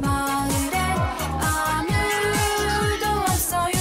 마을에 아무도 없어요.